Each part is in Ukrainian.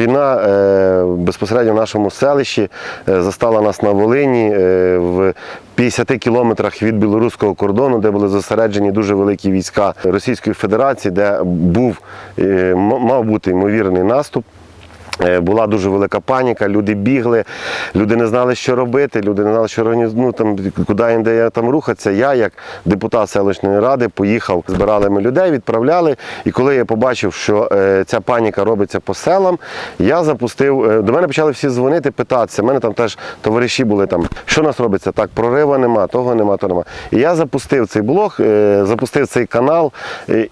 Війна е, безпосередньо в нашому селищі е, застала нас на Волині е, в 50 кілометрах від білоруського кордону, де були зосереджені дуже великі війська Російської Федерації, де був мав бути ймовірний наступ. Е, Була дуже велика паніка, люди бігли, люди не знали, що робити, люди не знали, що ну, там, куди де я там рухатися. Я, як депутат селищної ради, поїхав, збирали ми людей, відправляли. І коли я побачив, що е, ця паніка робиться по селам, я запустив. е, до мене почали всі дзвонити, питатися. У мене там теж товариші були там, що у нас робиться? Так, прорива нема, того нема, того нема. І я запустив цей блог, запустив цей канал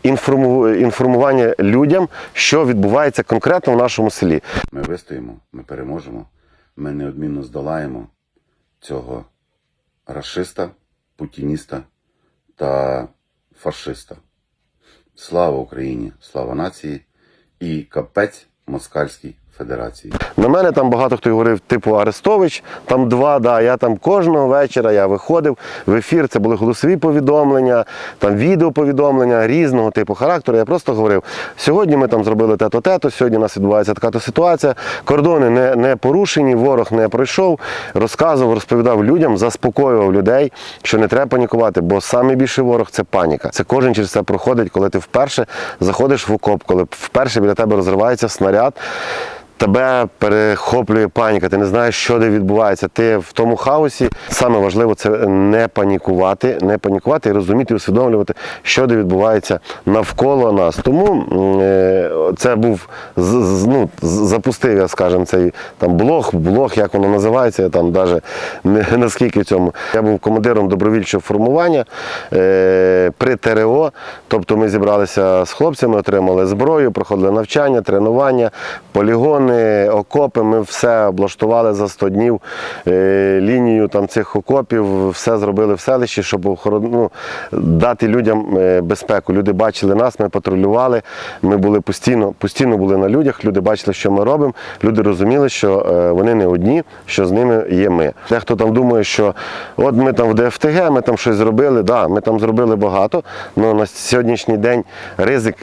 інформу- інформування людям, що відбувається конкретно в нашому селі. Ми вистоїмо, ми переможемо, ми неодмінно здолаємо цього рашиста, путініста та фашиста. Слава Україні, слава нації! І капець Москальській Федерації. На мене там багато хто говорив, типу Арестович, там два, да, я там кожного вечора я виходив в ефір, це були голосові повідомлення, там відеоповідомлення різного типу характеру. Я просто говорив, сьогодні ми там зробили те-то, те-то, сьогодні у нас відбувається така-то ситуація, кордони не, не порушені, ворог не пройшов, розказував, розповідав людям, заспокоював людей, що не треба панікувати, бо саме більший ворог це паніка. Це кожен через це проходить, коли ти вперше заходиш в окоп, коли вперше біля тебе розривається снаряд. Тебе перехоплює паніка, ти не знаєш, що де відбувається. Ти в тому хаосі. Саме важливо це не панікувати, не панікувати і розуміти, усвідомлювати, що де відбувається навколо нас. Тому е, це був ну, запустив, я скажімо, цей там блог, блог, як воно називається, я там навіть не наскільки в цьому. Я був командиром добровільчого формування е, при ТРО. Тобто ми зібралися з хлопцями, отримали зброю, проходили навчання, тренування, полігони, окопи. Ми все облаштували за 100 днів е, лінію там цих окопів, все зробили в селищі, щоб ну, дати людям е, безпеку. Люди бачили нас, ми патрулювали. Ми були постійно, постійно були на людях. Люди бачили, що ми робимо. Люди розуміли, що е, вони не одні, що з ними є ми. Дехто там думає, що от ми там в ДФТГ, ми там щось зробили. Да, ми там зробили багато, але на сьогоднішній день ризик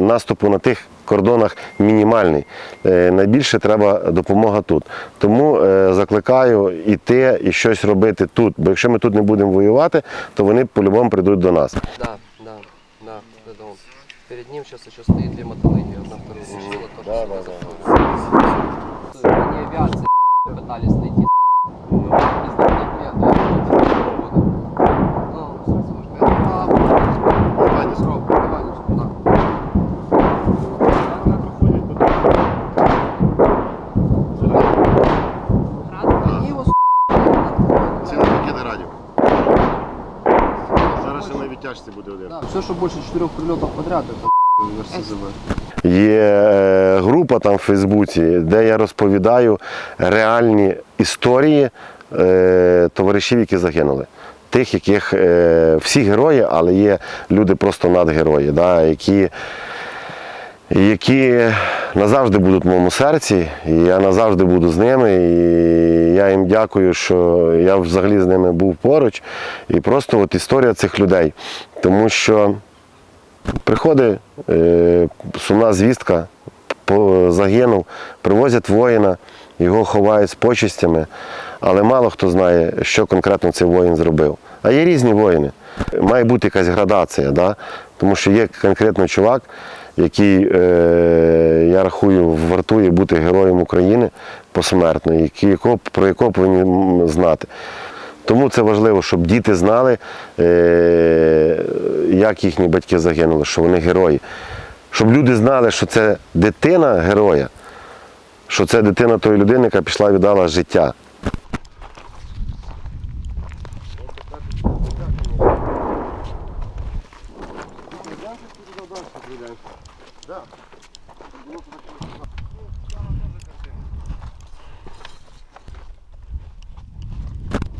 наступу на тих кордонах мінімальний. Е, Найбільше треба допомога тут. Тому е, закликаю іти і щось робити тут. Бо якщо ми тут не будемо воювати, то вони по-любому прийдуть до нас. Да, да, да, это он. Перед ним сейчас еще стоит две мотолыги, одна вторую защитила, тоже Да, сюда да, заходит. Они авиации пытались Відтяжці буде один. Так, все, що більше чотирьох прильотів подряд, это РСЗВ. Є е, група там в Фейсбуці, де я розповідаю реальні історії е, товаришів, які загинули. Тих, яких е, всі герої, але є люди просто надгерої, да, які, які назавжди будуть в моєму серці, і я назавжди буду з ними. І я їм дякую, що я взагалі з ними був поруч. І просто от історія цих людей. Тому що Приходить е, сумна звістка, загинув, привозять воїна, його ховають з почистями, але мало хто знає, що конкретно цей воїн зробив. А є різні воїни. Має бути якась градація, да? тому що є конкретно чувак, який, е, я рахую, вартує бути героєм України посмертно, який, якого, про якого повинні знати. Тому це важливо, щоб діти знали, е, як їхні батьки загинули, що вони герої. Щоб люди знали, що це дитина героя, що це дитина тої людини, яка пішла і віддала життя.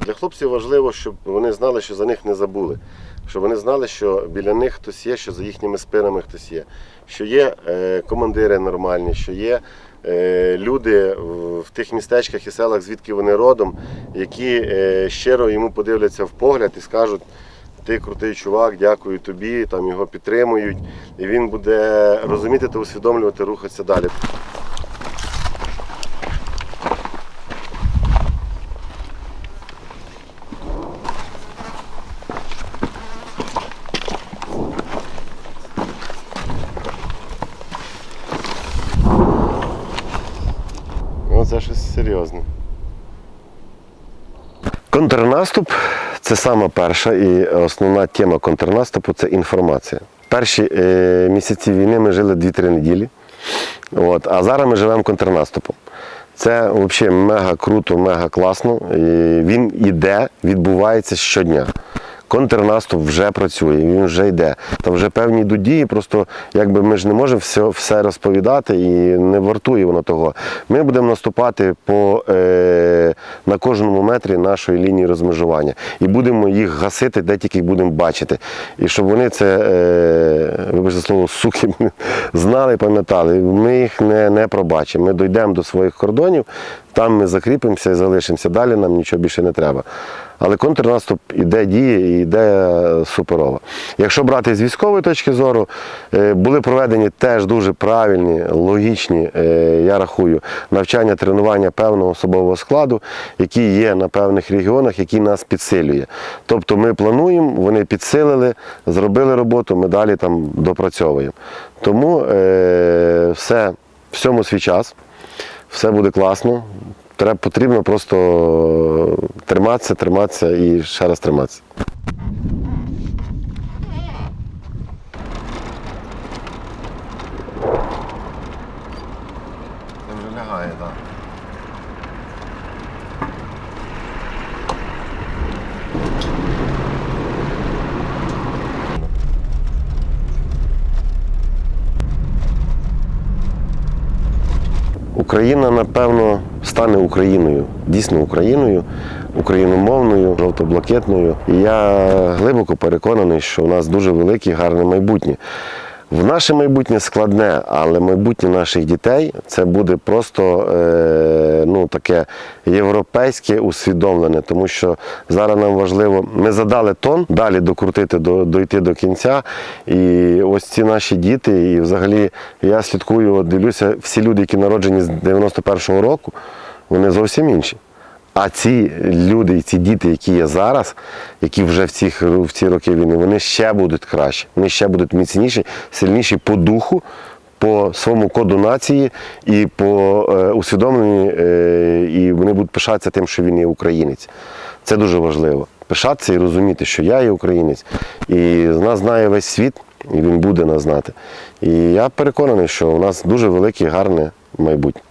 Для хлопців важливо, щоб вони знали, що за них не забули. Щоб вони знали, що біля них хтось є, що за їхніми спинами хтось є, що є е, командири нормальні, що є е, люди в, в тих містечках і селах, звідки вони родом, які е, щиро йому подивляться в погляд і скажуть ти крутий чувак, дякую тобі, там його підтримують. І він буде розуміти та усвідомлювати, рухатися далі. Ну, це щось серйозне. Контрнаступ це саме перша і основна тема контрнаступу це інформація. Перші е, місяці війни ми жили 2-3 неділі, от, а зараз ми живемо контрнаступом. Це взагалі мега круто, мега класно. І він іде, відбувається щодня. Контрнаступ вже працює, він вже йде. Там вже певні йдуть дії, просто якби ми ж не можемо все, все розповідати і не вартує воно того. Ми будемо наступати по, е, на кожному метрі нашої лінії розмежування і будемо їх гасити, де тільки їх будемо бачити. І щоб вони це, е, вибачте слово, суки, знали пам'ятали. Ми їх не, не пробачимо. Ми дійдемо до своїх кордонів, там ми закріпимося і залишимося. Далі нам нічого більше не треба. Але контрнаступ іде діє і йде суперово. Якщо брати з військової точки зору, е, були проведені теж дуже правильні, логічні, е, я рахую, навчання, тренування певного особового складу, які є на певних регіонах, які нас підсилює. Тобто ми плануємо, вони підсилили, зробили роботу, ми далі там допрацьовуємо. Тому е, все, всьому свій час, все буде класно. Треба потрібно просто триматися, триматися і ще раз триматися. Це вже лягає, так. Україна, напевно, стане Україною, дійсно Україною, україномовною, жовто-блакитною. І я глибоко переконаний, що у нас дуже велике гарне майбутнє. В наше майбутнє складне, але майбутнє наших дітей це буде просто е, ну, таке європейське усвідомлене, тому що зараз нам важливо, ми задали тон, далі докрутити, до, дойти до кінця. І ось ці наші діти, і взагалі я слідкую, дивлюся, всі люди, які народжені з 91-го року, вони зовсім інші. А ці люди, ці діти, які є зараз, які вже в ці, в ці роки війни, вони ще будуть краще, вони ще будуть міцніші, сильніші по духу, по своєму коду нації і по е, усвідомленню, е, і вони будуть пишатися тим, що він є українець. Це дуже важливо. Пишатися і розуміти, що я є українець, і нас знає весь світ, і він буде нас знати. І я переконаний, що у нас дуже велике, гарне майбутнє.